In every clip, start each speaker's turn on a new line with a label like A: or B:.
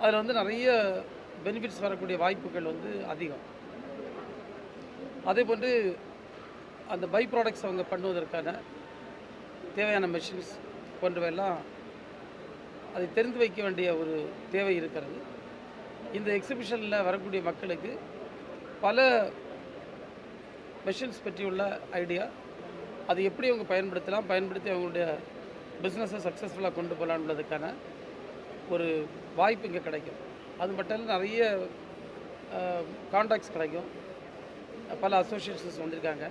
A: அதில் வந்து நிறைய பெனிஃபிட்ஸ் வரக்கூடிய வாய்ப்புகள் வந்து அதிகம். அதே போன்று அந்த பை ப்ராடக்ட்ஸ் அவங்க பண்ணுவதற்கான தேவையான மெஷின்ஸ் போன்றவையெல்லாம் அதை தெரிந்து வைக்க வேண்டிய ஒரு தேவை இருக்கிறது. இந்த எக்ஸிபிஷனில் வரக்கூடிய மக்களுக்கு பல மெஷின்ஸ் பற்றியுள்ள ஐடியா அது எப்படி அவங்க பயன்படுத்தலாம் பயன்படுத்தி அவங்களுடைய பிஸ்னஸை சக்ஸஸ்ஃபுல்லாக கொண்டு போகலான்றதுக்கான ஒரு வாய்ப்பு இங்கே கிடைக்கும். அது மட்டும் இல்லை நிறைய காண்டாக்ட்ஸ் கிடைக்கும். பல அசோசியேஷன்ஸ் வந்திருக்காங்க.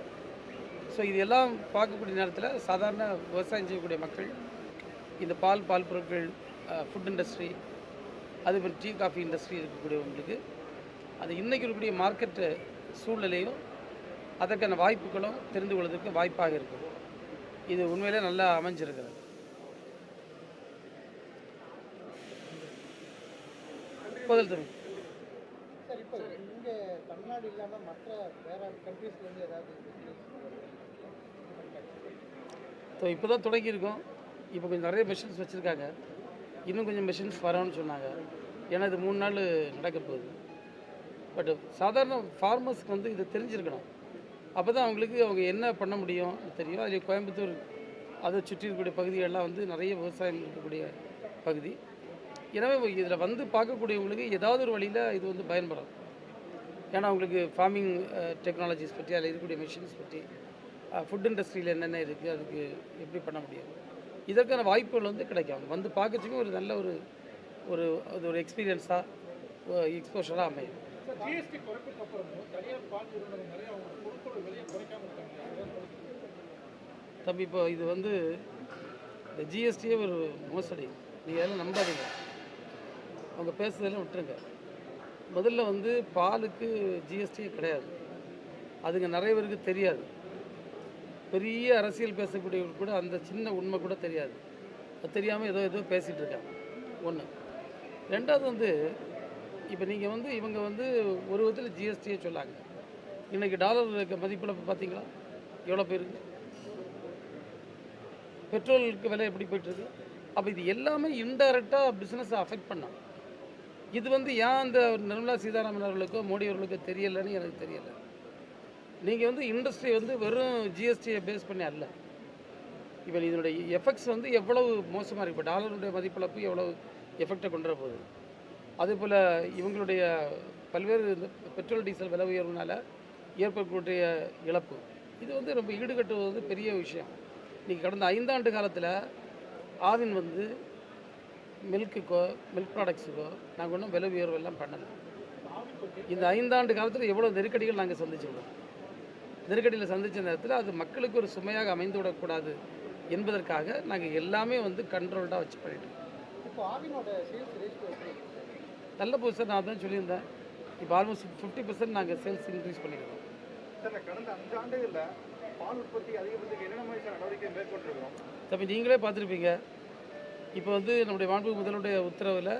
A: ஸோ இது எல்லாம் பார்க்கக்கூடிய நேரத்தில் சாதாரண விவசாயம் செய்யக்கூடிய மக்கள் இந்த பால் பால் பொருட்கள் ஃபுட் இண்டஸ்ட்ரி அது மாதிரி டீ காஃபி இண்டஸ்ட்ரி இருக்கக்கூடியவங்களுக்கு அது இன்றைக்கி இருக்கக்கூடிய மார்க்கெட்டு சூழ்நிலையும் அதற்கான வாய்ப்புகளும் தெரிந்து கொள்வதற்கு வாய்ப்பாக இருக்குது. இது உண்மையிலே நல்லா அமைஞ்சிருக்கிறது பதில் தம்பி
B: சார் இப்போ இங்கே தமிழ்நாடு இல்லாமல் மற்ற வேற கண்ட்ரீஸ்லேருந்து ஏதாவது
A: ஸோ இப்போ தான் தொடங்கியிருக்கோம். இப்போ கொஞ்சம் நிறைய மெஷின்ஸ் வச்சுருக்காங்க. இன்னும் கொஞ்சம் மெஷின்ஸ் வரணும்னு சொன்னாங்க. ஏன்னா இது மூணு நாள் நடக்க போகுது. பட் சாதாரண ஃபார்மர்ஸ்க்கு வந்து இது தெரிஞ்சிருக்கணும். அப்போ தான் அவங்களுக்கு அவங்க என்ன பண்ண முடியும் தெரியும். அதில் கோயம்புத்தூர் அதை சுற்றி இருக்கக்கூடிய பகுதிகளெலாம் வந்து நிறைய விவசாயம் இருக்கக்கூடிய பகுதி. எனவே இதில் வந்து பார்க்கக்கூடியவங்களுக்கு ஏதாவது ஒரு வழியில் இது வந்து பயன்படும். ஏன்னா அவங்களுக்கு ஃபார்மிங் டெக்னாலஜிஸ் பற்றி அதில் இருக்கக்கூடிய மிஷின்ஸ் பற்றி ஃபுட் இண்டஸ்ட்ரியில் என்னென்ன இருக்குது அதுக்கு எப்படி பண்ண முடியும்? இதற்கான வாய்ப்புகள் வந்து கிடைக்கும். அவங்க வந்து பார்க்கறதுக்கு ஒரு நல்ல ஒரு ஒரு அது ஒரு எக்ஸ்பீரியன்ஸாக எக்ஸ்போஷராக அமையும்.
B: சார் ஜிஎஸ்டி குறைப்புக்கு அப்புறமும் தனியார் பால் நிறுவனங்கள் நிறைய அவங்க பொருட்கள் விலையை குறைக்காம இருக்காங்க
A: தம்பி இப்போ இது வந்து இந்த ஜிஎஸ்டியே ஒரு மோசடி. நீங்கள் அதெல்லாம் நம்பாதீங்க. அவங்க பேசுறதெல்லாம் விட்டுருங்க. முதல்ல வந்து பாலுக்கு ஜிஎஸ்டியே கிடையாது. அதுங்க நிறைய பேருக்கு தெரியாது. பெரிய அரசியல் பேசக்கூடியவங்க கூட அந்த சின்ன உண்மை கூட தெரியாது. அது தெரியாமல் ஏதோ ஏதோ பேசிகிட்டு இருக்காங்க. ஒன்று ரெண்டாவது வந்து இப்போ நீங்கள் வந்து இவங்க வந்து ஒரு விதத்தில் ஜிஎஸ்டியே சொல்லாங்க. இன்றைக்கி டாலர் இருக்க இப்போ பார்த்தீங்களா எவ்வளோ பேருக்கு பெட்ரோலுக்கு விலை எப்படி போயிட்டுருக்கு அப்போ இது எல்லாமே இன்டைரக்டாக பிஸ்னஸை அஃபெக்ட் பண்ணோம் இது வந்து ஏன் அந்த நிர்மலா சீதாராமன் அவர்களுக்கோ மோடி அவர்களுக்கோ தெரியலைன்னு எனக்கு தெரியலை. நீங்கள் வந்து இண்டஸ்ட்ரி வந்து வெறும் ஜிஎஸ்டியை பேஸ் பண்ணி அல்ல. இப்போ இதனுடைய எஃபெக்ட்ஸ் வந்து எவ்வளவு மோசமாக இருக்குது இப்போ டாலருடைய மதிப்பிழப்பு எவ்வளவு எஃபெக்டை கொண்டு வர போகுது அதே போல் இவங்களுடைய பல்வேறு இந்த பெட்ரோல் டீசல் விலை உயர்வுனால ஏற்படக்கூடிய இழப்பு. இது வந்து ரொம்ப ஈடுகட்டுவது வந்து பெரிய விஷயம். இன்றைக்கி கடந்த ஐந்தாண்டு காலத்தில் ஆவின் வந்து மில்க்குக்கோ மில்க் ப்ராடக்ட்ஸுக்கோ நாங்கள் ஒன்றும் விலை உயர்வு எல்லாம் பண்ணலை. இந்த ஐந்தாண்டு காலத்தில் எவ்வளோ நெருக்கடிகள் நாங்கள் சந்திச்சிருக்கோம் நெருக்கடியில் சந்தித்த நேரத்தில் அது மக்களுக்கு ஒரு சுமையாக அமைந்து விடக்கூடாது என்பதற்காக நாங்கள் எல்லாமே வந்து கண்ட்ரோல்டாக வச்சு பண்ணிட்டோம். நல்ல பொசிஷன் நான் தான் சொல்லியிருந்தேன். இப்போ ஆல்மோஸ்ட் ஃபிஃப்டி பர்சன்ட் நாங்கள் சேல்ஸ் இன்க்ரீஸ் பண்ணியிருக்கோம்
B: சார் கடந்த பால் உற்பத்தி அதிகரிப்பதற்கு என்னென்ன மாதிரி நடவடிக்கை மேற்கொண்டிருக்கிறோம்?
A: நீங்களே பார்த்துருப்பீங்க. இப்போ வந்து நம்முடைய மாண்பு முதலுடைய உத்தரவில்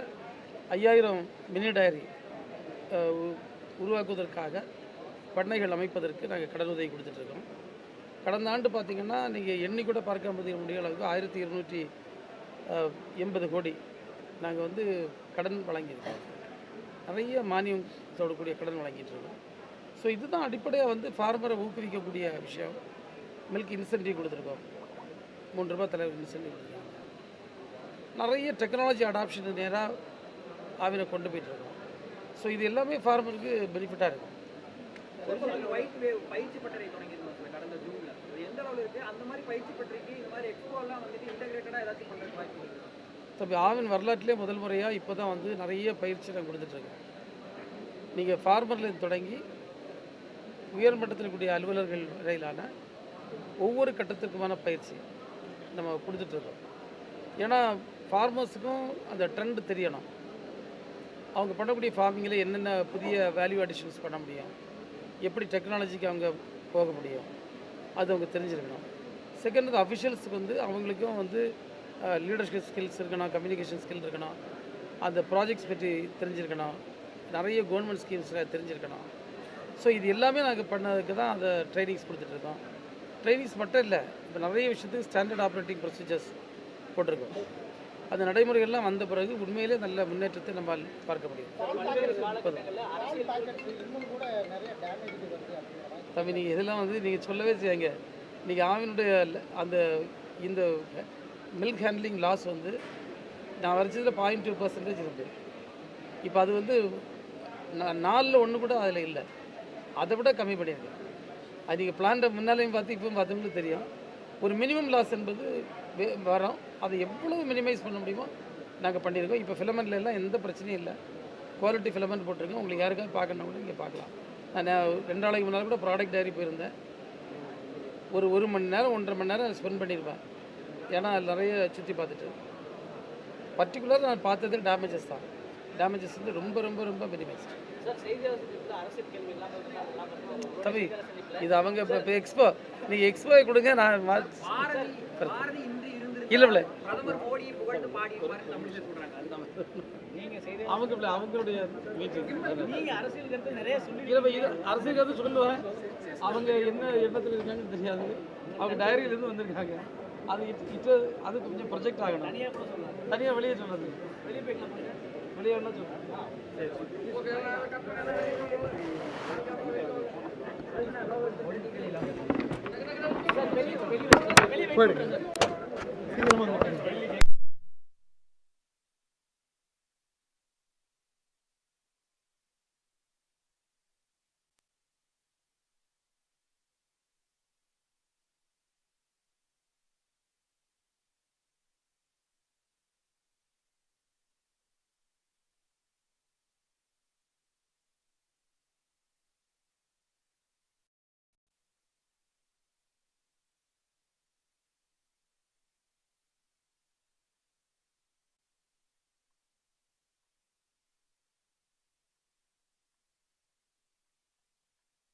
A: ஐயாயிரம் மினி டயரி உருவாக்குவதற்காக பண்ணைகள் அமைப்பதற்கு நாங்கள் கடன் உதவி கொடுத்துட்ருக்கோம். கடந்த ஆண்டு பார்த்திங்கன்னா நீங்கள் எண்ணி கூட பார்க்க முடிய அளவுக்கு ஆயிரத்தி இருநூற்றி எண்பது கோடி நாங்கள் வந்து கடன் வழங்கியிருக்கோம். நிறைய மானியம் தொடக்கூடிய கடன் வழங்கிட்டு இருக்கோம் ஸோ இதுதான் அடிப்படையாக வந்து ஃபார்மரை ஊக்குவிக்கக்கூடிய விஷயம். மில்க் இன்சென்டிவ் கொடுத்துருக்கோம். மூன்று ரூபாய் தலைவர் இன்சென்டிவ் கொடுத்துருக்கோம். நிறைய டெக்னாலஜி அடாப்ஷன் நேராக ஆவினை கொண்டு போயிட்டு இருக்கோம் ஸோ இது எல்லாமே ஃபார்மருக்கு பெனிஃபிட்டாக இருக்கும்
C: பயிற்சி பட்டறை தொடங்கியிருந்தோம் சார் கடந்த ஜூன்ல அது எந்த அளவுல இருக்கு? அந்த மாதிரி பயிற்சி பட்டறைக்கு இந்த மாதிரி எக்ஸ்போ எல்லாம் வந்துட்டு இன்டகிரேட்டடா ஏதாச்சும் பண்றதுக்கு வாய்ப்பு இருக்கு?
A: தம்பி ஆவின் வரலாற்றிலே முதல் முறையாக இப்போ தான் வந்து நிறைய பயிற்சி நான் கொடுத்துட்ருக்கேன் நீங்கள் ஃபார்மர்லேருந்து தொடங்கி உயர்மட்டத்தில் கூடிய அலுவலர்கள் வரையிலான ஒவ்வொரு கட்டத்திற்குமான பயிற்சி நம்ம கொடுத்துட்ருக்கோம் ஏன்னா ஃபார்மர்ஸுக்கும் அந்த ட்ரெண்ட் தெரியணும். அவங்க பண்ணக்கூடிய ஃபார்மிங்கில் என்னென்ன புதிய வேல்யூ அடிஷன்ஸ் பண்ண முடியும்? எப்படி டெக்னாலஜிக்கு அவங்க போக முடியும்? அது அவங்க தெரிஞ்சிருக்கணும். செகண்ட் வந்து அஃபிஷியல்ஸுக்கு வந்து அவங்களுக்கும் வந்து லீடர்ஷிப் ஸ்கில்ஸ் இருக்கணும் கம்யூனிகேஷன் ஸ்கில் இருக்கணும். அந்த ப்ராஜெக்ட்ஸ் பற்றி தெரிஞ்சிருக்கணும். நிறைய கவர்மெண்ட் ஸ்கீம்ஸில் தெரிஞ்சிருக்கணும். ஸோ இது எல்லாமே நாங்கள் பண்ணதுக்கு தான் அந்த ட்ரைனிங்ஸ் கொடுத்துட்ருக்கோம். ட்ரைனிங்ஸ் மட்டும் இல்லை இப்போ நிறைய விஷயத்துக்கு ஸ்டாண்டர்ட் ஆப்ரேட்டிங் ப்ரொசீஜர்ஸ் போட்டிருக்கோம். அந்த நடைமுறைகள்லாம் வந்த பிறகு உண்மையிலே நல்ல முன்னேற்றத்தை நம்ம பார்க்க முடியும். தம்பி நீங்கள் இதெல்லாம் வந்து நீங்கள் சொல்லவே செய்யுங்க நீங்கள் ஆவினுடைய அந்த இந்த மில்க் ஹேண்ட்லிங் லாஸ் வந்து நான் வரைச்சதில் பாயிண்ட் டூ பர்சன்டேஜ் இருக்குது இப்போ அது வந்து நா- நாலில் ஒன்று கூட அதில் இல்லை. அதை விட கம்மி பண்ணியிருக்கேன் அது நீங்கள் பிளான்ட்டை முன்னாலேயும் பார்த்து இப்போவும் பார்த்தவங்களுக்கு தெரியும். ஒரு மினிமம் லாஸ் என்பது வே- வரும். அதை எவ்வளவு மினிமைஸ் பண்ண முடியுமோ நாங்கள் பண்ணியிருக்கோம். இப்போ ஃபிலமெண்ட்ல எல்லாம் எந்த பிரச்சனையும் இல்லை. குவாலிட்டி ஃபிலமெண்ட் போட்டிருக்கோம். உங்களுக்கு யாருக்காவது பார்க்கணும் கூட இங்கே பார்க்கலாம். நான் ரெண்டு நாளைக்கு முன்னால் கூட ப்ராடக்ட் டைரி போயிருந்தேன். ஒரு ஒரு மணி நேரம் ஒன்றரை மணி நேரம் ஸ்பெண்ட் பண்ணியிருப்பேன். ஏன்னா அதில் நிறைய சுற்றி பார்த்துட்டு. பர்டிகுலர் நான் பார்த்தது டேமேஜஸ் தான். டேமேஜஸ் வந்து ரொம்ப ரொம்ப ரொம்ப மினிமைஸ் தம்பி இது அவங்க இப்போ எக்ஸ்போ நீங்கள் எக்ஸ்போ கொடுங்க நான் இல்ல இல்ல. அவங்க இல்ல, அவங்களுடைய
C: அரசியல் கருத்து நிறைய சொல்லி
A: சொல்லுவேன் அவங்க என்ன எண்ணத்தில் இருக்காங்கன்னு தெரியாது. அவங்க டைரியிலேருந்து வந்திருக்காங்க. அது இட் இட் அது கொஞ்சம் ப்ரொஜெக்ட் ஆகணும். தனியாக வெளியே சொன்னது.
C: வெளியே போய்க்கலாம்
A: வெளியே வேணா சொல்லுங்கள்